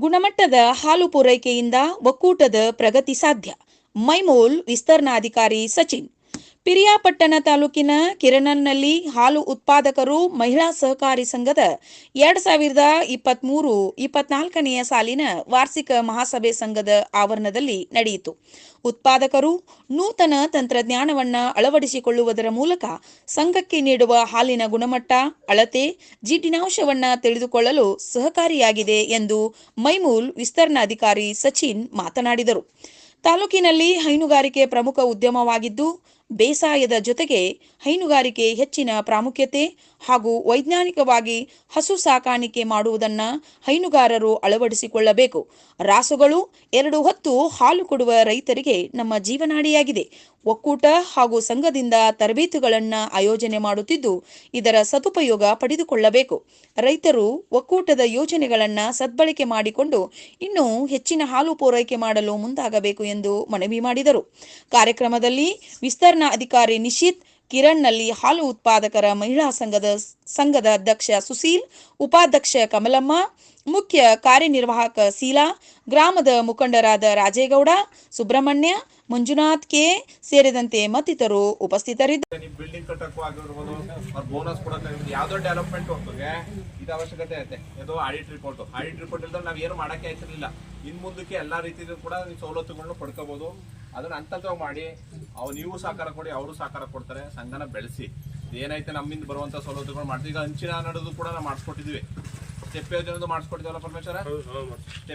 ಗುಣಮಟ್ಟದ ಹಾಲು ಪೂರೈಕೆಯಿಂದ ಒಕ್ಕೂಟದ ಪ್ರಗತಿ ಸಾಧ್ಯ. ಮೈಮೂಲ್ ವಿಸ್ತರಣಾಧಿಕಾರಿ ಸಚಿನ್. ಪಿರಿಯಾಪಟ್ಟಣ ತಾಲೂಕಿನ ಕಿರಣನ್ನಲ್ಲಿ ಹಾಲು ಉತ್ಪಾದಕರು ಮಹಿಳಾ ಸಹಕಾರಿ ಸಂಘದ ಎರಡ್ ಸಾವಿರದ ಇಪ್ಪತ್ಮೂರು ಇಪ್ಪತ್ನಾಲ್ಕನೆಯ ಸಾಲಿನ ವಾರ್ಷಿಕ ಮಹಾಸಭೆ ಸಂಘದ ಆವರಣದಲ್ಲಿ ನಡೆಯಿತು. ಉತ್ಪಾದಕರು ನೂತನ ತಂತ್ರಜ್ಞಾನವನ್ನ ಅಳವಡಿಸಿಕೊಳ್ಳುವುದರ ಮೂಲಕ ಸಂಘಕ್ಕೆ ನೀಡುವ ಹಾಲಿನ ಗುಣಮಟ್ಟ, ಅಳತೆ ಜಿಡ್ಡಿನಾಂಶವನ್ನು ತಿಳಿದುಕೊಳ್ಳಲು ಸಹಕಾರಿಯಾಗಿದೆ ಎಂದು ಮೈಮೂಲ್ ವಿಸ್ತರಣಾಧಿಕಾರಿ ಸಚಿನ್ ಮಾತನಾಡಿದರು. ತಾಲೂಕಿನಲ್ಲಿ ಹೈನುಗಾರಿಕೆ ಪ್ರಮುಖ ಉದ್ಯಮವಾಗಿದ್ದು ಬೇಸಾಯದ ಜೊತೆಗೆ ಹೈನುಗಾರಿಕೆ ಹೆಚ್ಚಿನ ಪ್ರಾಮುಖ್ಯತೆ ಹಾಗೂ ವೈಜ್ಞಾನಿಕವಾಗಿ ಹಸು ಸಾಕಾಣಿಕೆ ಮಾಡುವುದನ್ನ ಹೈನುಗಾರರು ಅಳವಡಿಸಿಕೊಳ್ಳಬೇಕು. ರಾಸುಗಳು ಎರಡು ಹೊತ್ತು ಹಾಲು ಕೊಡುವ ರೈತರಿಗೆ ನಮ್ಮ ಜೀವನಾಡಿಯಾಗಿದೆ. ಒಕ್ಕೂಟ ಹಾಗೂ ಸಂಘದಿಂದ ತರಬೇತುಗಳನ್ನು ಆಯೋಜನೆ ಮಾಡುತ್ತಿದ್ದು, ಇದರ ಸದುಪಯೋಗ ಪಡೆದುಕೊಳ್ಳಬೇಕು. ರೈತರು ಒಕ್ಕೂಟದ ಯೋಜನೆಗಳನ್ನು ಸದ್ಬಳಕೆ ಮಾಡಿಕೊಂಡು ಇನ್ನೂ ಹೆಚ್ಚಿನ ಹಾಲು ಪೂರೈಕೆ ಮಾಡಲು ಮುಂದಾಗಬೇಕು ಎಂದು ಮನವಿ ಮಾಡಿದರು. ಕಾರ್ಯಕ್ರಮದಲ್ಲಿ ವಿಸ್ತರಣಾ ಅಧಿಕಾರಿ ನಿಶಿತ್ ಕಿರಣ್ನಲ್ಲಿ ಹಾಲು ಉತ್ಪಾದಕರ ಮಹಿಳಾ ಸಂಘದ ಸಂಘದ ಅಧ್ಯಕ್ಷ ಸುಶೀಲ್, ಉಪಾಧ್ಯಕ್ಷ ಕಮಲಮ್ಮ, ಮುಖ್ಯ ಕಾರ್ಯನಿರ್ವಾಹಕ ಶೀಲಾ ಗ್ರಾಮದ ಮುಖಂಡರಾದ ರಾಜೇಗೌಡ, ಸುಬ್ರಹ್ಮಣ್ಯ, ಮಂಜುನಾಥ್ ಕೆ, ಸೇರಿದಂತೆ ಮತ್ತಿತರರು ಉಪಸ್ಥಿತರಿದ್ದರು ಬಿಲ್ಡಿಂಗ್ ಬೋನಸ್ ಯಾವ್ದೋ ಡೆವಲಪ್ಮೆಂಟ್ ಇದು ಅವಶ್ಯಕತೆ ಐತೆ. ಇದು ಆಡಿಟ್ ರಿಪೋರ್ಟ್ ಆಡಿಟ್ ರಿಪೋರ್ಟ್ ಇಲ್ದ್ರೆ ನಾವು ಏನು ಮಾಡಕ್ಕೆ ಇನ್ ಮುಂದಕ್ಕೆ ಎಲ್ಲಾ ರೀತಿಯಲ್ಲೂ ಕೂಡ ಸವಲತ್ತುಗಳನ್ನ ಪಡ್ಕೋಬಹುದು ಅದನ್ನ ಹಂತವಾಗಿ ಮಾಡಿ ಅವ್ ನೀವು ಸಹಕಾರ ಕೊಡಿ ಅವರು ಸಹಕಾರ ಕೊಡ್ತಾರೆ ಸಂಘನ ಬೆಳೆಸಿ. ಏನೈತೆ ನಮ್ಮಿಂದ ಬರುವಂತ ಸವಲತ್ತುಗಳು ಮಾಡ್ತೀವಿ. ಈಗ ಹಂಚಿನ ನಡೆದು ಕೂಡ ನಾವು ಮಾಡಿಸ್ಕೊಟ್ಟಿದ್ವಿ ಸ್ಟೆಪ್ ಯೋಜನೆ ಮಾಡಿಸ್ಕೊಟ್ಟಿದ್ವಲ್ಲ ಪರಮೇಶ್ವರ? ಸ್ಟೆಪ್